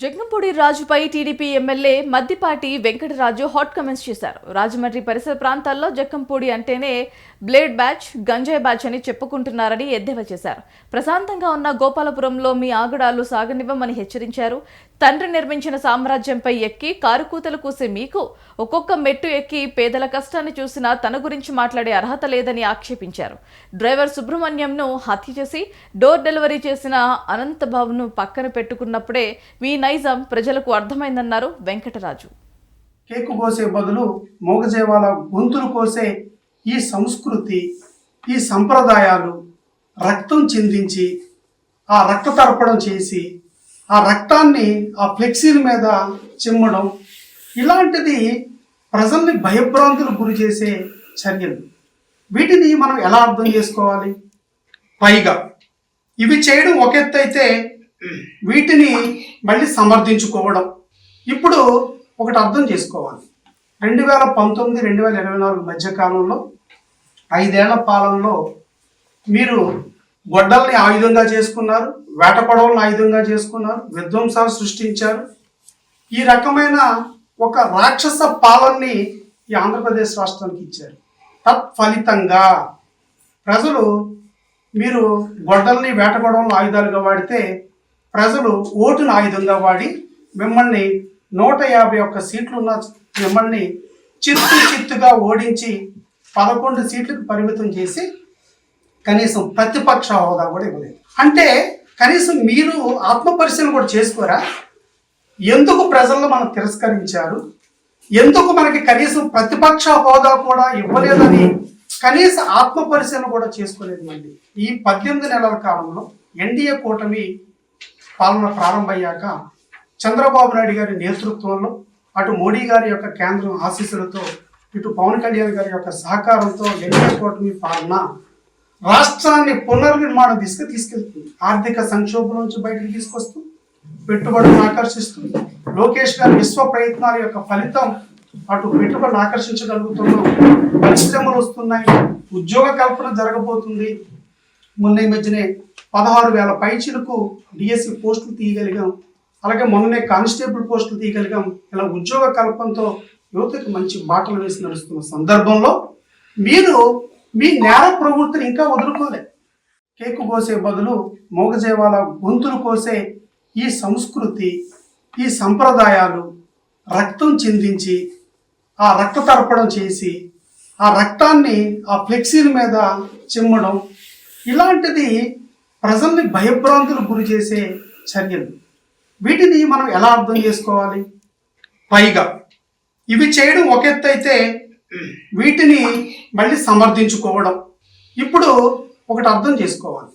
Jagampudi రాజుపై TDP MLA Maddipati Venkataraju hot comments చేశారు. రాజమండ్రి పరిసర ప్రాంతాల్లో జగ్గంపూడి అంటేనే బ్లేడ్ బ్యాచ్ గంజాయి బ్యాచ్ అని చెప్పుకుంటున్నారని ఎద్దేవా చేశారు. ప్రశాంతంగా ఉన్న గోపాలపురంలో మీ ఆగడాలు సాగనివ్వమని హెచ్చరించారు. తండ్రి నిర్మించిన సామ్రాజ్యంపై ఎక్కి కారుకూతలు కూసే మీకు ఒక్కొక్క మెట్టు ఎక్కి పేదల కష్టాన్ని చూసినా తన గురించి మాట్లాడే అర్హత లేదని ఆక్షేపించారు. డ్రైవర్ సుబ్రహ్మణ్యంను హత్య చేసి డోర్ డెలివరీ చేసిన అనంతబాబును పక్కన పెట్టుకున్నప్పుడే మీ నైజం ప్రజలకు అర్థమైందన్నారు వెంకటరాజు. కేకు కోసే బదులు మూగజీవాల గొంతులు కోసే ఈ సంస్కృతి ఈ సంప్రదాయాలు రక్తం చిందించి ఆ రక్త తర్పణం చేసి ఆ రక్తాన్ని ఆ ఫ్లెక్సీల మీద చిమ్మడం ఇలాంటిది ప్రజల్ని భయభ్రాంతులకు గురి చేసే చర్యలు. వీటిని మనం ఎలా అర్థం చేసుకోవాలి? పైగా ఇవి చేయడం ఒక ఎత్తు అయితే వీటిని మళ్ళీ సమర్థించుకోవడం. ఇప్పుడు ఒకటి అర్థం చేసుకోవాలి. రెండు వేల పంతొమ్మిది రెండు వేల ఇరవై నాలుగు మధ్య కాలంలో ఐదేళ్ళ పాలనలో మీరు గొడ్డల్ని ఆయుధంగా చేసుకున్నారు వేట పడవలను ఆయుధంగా చేసుకున్నారు విధ్వంసాలు సృష్టించారు. ఈ రకమైన ఒక రాక్షస పాలనని ఈ ఆంధ్రప్రదేశ్ రాష్ట్రానికి ఇచ్చారు. తత్ఫలితంగా ప్రజలు మీరు గొడ్డల్ని వేట పడవలను ఆయుధాలుగా వాడితే ప్రజలు ఓటును ఆయుధంగా వాడి మిమ్మల్ని నూట యాభై ఒక్క సీట్లున్న మిమ్మల్ని చిత్తు చిత్తుగా ఓడించి పదకొండు సీట్లకు పరిమితం చేసి కనీసం ప్రతిపక్ష హోదా కూడా ఇవ్వలేదు. అంటే కనీసం మీరు ఆత్మపరిశీలన కూడా చేసుకోరా? ఎందుకు ప్రజలను మనం తిరస్కరించారు? ఎందుకు మనకి కనీసం ప్రతిపక్ష హోదా కూడా ఇవ్వలేదని కనీస ఆత్మపరిశీలన కూడా చేసుకోలేదు మళ్ళీ. ఈ పద్దెనిమిది నెలల కాలంలో ఎన్డీఏ కూటమి పాలన ప్రారంభమయ్యాక చంద్రబాబు నాయుడు గారి నేతృత్వంలో అటు మోడీ గారి యొక్క కేంద్రం ఆశీస్సులతో ఇటు పవన్ కళ్యాణ్ గారి యొక్క సహకారంతో ఎన్డీఏ కూటమి పాలన రాష్ట్రాన్ని పునర్నిర్మాణం దిశగా తీసుకెళ్తుంది. ఆర్థిక సంక్షోభం నుంచి బయటకు తీసుకొస్తూ పెట్టుబడులను ఆకర్షిస్తూ లోకేష్ గారి విశ్వ ప్రయత్నాల యొక్క ఫలితం అటు పెట్టుబడులు ఆకర్షించగలుగుతున్నాం. పరిశ్రమలు వస్తున్నాయి ఉద్యోగ కల్పన జరగబోతుంది. మొన్న ఈ మధ్యనే పదహారు వేల పైచీలకు డిఎస్సి పోస్టులు తీయగలిగాం. అలాగే మొన్ననే కానిస్టేబుల్ పోస్టులు తీయగలిగాం. ఇలా ఉద్యోగ కల్పంతో యువతకి మంచి బాటలు వేసి నడుస్తున్న సందర్భంలో మీరు మీ నేర ప్రవృత్తిని ఇంకా వదులుకోలే. కేకు కోసే బదులు మోగజేవాల గొంతులు కోసే ఈ సంస్కృతి ఈ సంప్రదాయాలు రక్తం చిందించి ఆ రక్త తర్పణం చేసి ఆ రక్తాన్ని ఆ ఫ్లెక్సీల మీద చిమ్మడం ఇలాంటిది ప్రజల్ని భయభ్రాంతులకు గురి చేసే చర్యలు. వీటిని మనం ఎలా అర్థం చేసుకోవాలి? పైగా ఇవి చేయడం ఒక ఎత్తు అయితే వీటిని మళ్ళీ సమర్థించుకోవడం. ఇప్పుడు ఒకటి అర్థం చేసుకోవాలి.